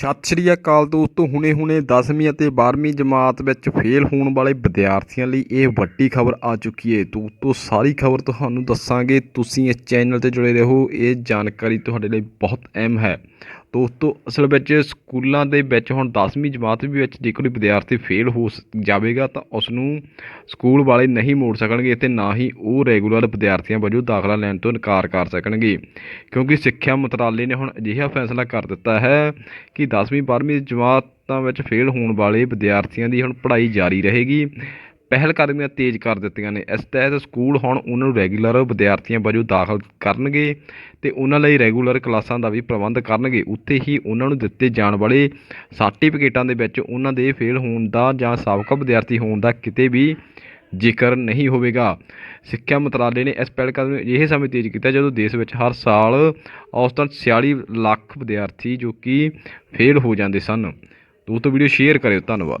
ਸਤਿ ਸ਼੍ਰੀ ਅਕਾਲ ਦੋਸਤੋ ਹੁਣੇ-ਹੁਣੇ 10ਵੀਂ ਅਤੇ 12ਵੀਂ ਜਮਾਤ ਵਿੱਚ ਫੇਲ ਹੋਣ ਵਾਲੇ ਵਿਦਿਆਰਥੀਆਂ ਲਈ ਇਹ ਵੱਡੀ ਖਬਰ ਆ ਚੁੱਕੀ ਹੈ ਦੋਸਤੋ, ਸਾਰੀ ਖਬਰ ਤੁਹਾਨੂੰ ਦੱਸਾਂਗੇ। ਤੁਸੀਂ ਇਸ ਚੈਨਲ ਤੇ ਜੁੜੇ ਰਹੋ। ਇਹ ਜਾਣਕਾਰੀ ਤੁਹਾਡੇ ਲਈ ਬਹੁਤ ਅਹਿਮ ਹੈ। ਦੋਸਤੋ, ਅਸਲ ਵਿੱਚ ਸਕੂਲਾਂ ਦੇ ਵਿੱਚ ਹੁਣ 10ਵੀਂ ਜਮਾਤ ਵੀ ਵਿੱਚ ਜੇ ਕੋਈ ਵਿਦਿਆਰਥੀ ਫੇਲ ਹੋ ਜਾਵੇਗਾ ਤਾਂ ਉਸ ਨੂੰ ਸਕੂਲ ਵਾਲੇ ਨਹੀਂ ਮੋੜ ਸਕਣਗੇ ਅਤੇ ਨਾ ਹੀ ਉਹ ਰੈਗੂਲਰ ਵਿਦਿਆਰਥੀਆਂ ਵਜੋਂ ਦਾਖਲਾ ਲੈਣ ਤੋਂ ਇਨਕਾਰ ਕਰ ਸਕਣਗੇ। ਕਿਉਂਕਿ ਸਿੱਖਿਆ ਮੰਤਰਾਲੇ ਨੇ ਹੁਣ ਅਜਿਹਾ ਫੈਸਲਾ ਕਰ ਦਿੱਤਾ ਹੈ ਕਿ 10ਵੀਂ 12ਵੀਂ ਜਮਾਤਾਂ ਵਿੱਚ ਫੇਲ ਹੋਣ ਵਾਲੇ ਵਿਦਿਆਰਥੀਆਂ ਦੀ ਹੁਣ ਪੜ੍ਹਾਈ ਜਾਰੀ ਰਹੇਗੀ। ਪਹਿਲਕਦਮੀਆਂ ਤੇਜ਼ ਕਰ ਦਿੱਤੀਆਂ ਨੇ। ਇਸ ਤਹਿਤ ਸਕੂਲ ਹੁਣ ਉਹਨਾਂ ਨੂੰ ਰੈਗੂਲਰ ਵਿਦਿਆਰਥੀਆਂ ਵਜੋਂ ਦਾਖਲ ਕਰਨਗੇ ਤੇ ਉਹਨਾਂ ਲਈ ਰੈਗੂਲਰ ਕਲਾਸਾਂ ਦਾ ਵੀ ਪ੍ਰਬੰਧ ਕਰਨਗੇ। ਉੱਥੇ ਹੀ ਉਹਨਾਂ ਨੂੰ ਦਿੱਤੇ ਜਾਣ ਵਾਲੇ ਸਰਟੀਫਿਕੇਟਾਂ ਦੇ ਵਿੱਚ ਉਹਨਾਂ ਦੇ ਫੇਲ ਹੋਣ ਦਾ ਜਾਂ ਸਾਬਕਾ ਵਿਦਿਆਰਥੀ ਹੋਣ ਦਾ ਕਿਤੇ ਵੀ ਜ਼ਿਕਰ ਨਹੀਂ ਹੋਵੇਗਾ। ਸਿੱਖਿਆ ਮੰਤਰਾਲੇ ਨੇ ਇਸ ਪਹਿਲਕਦਮੀ ਅਜਿਹੇ ਸਮੇਂ ਤੇਜ਼ ਕੀਤਾ ਜਦੋਂ ਦੇਸ਼ ਵਿੱਚ ਹਰ ਸਾਲ ਔਸਤਨ 46 ਲੱਖ ਵਿਦਿਆਰਥੀ ਜੋ ਕਿ ਫੇਲ ਹੋ ਜਾਂਦੇ ਸਨ। ਦੋਸਤੋ ਵੀਡੀਓ ਸ਼ੇਅਰ ਕਰਿਓ। ਧੰਨਵਾਦ।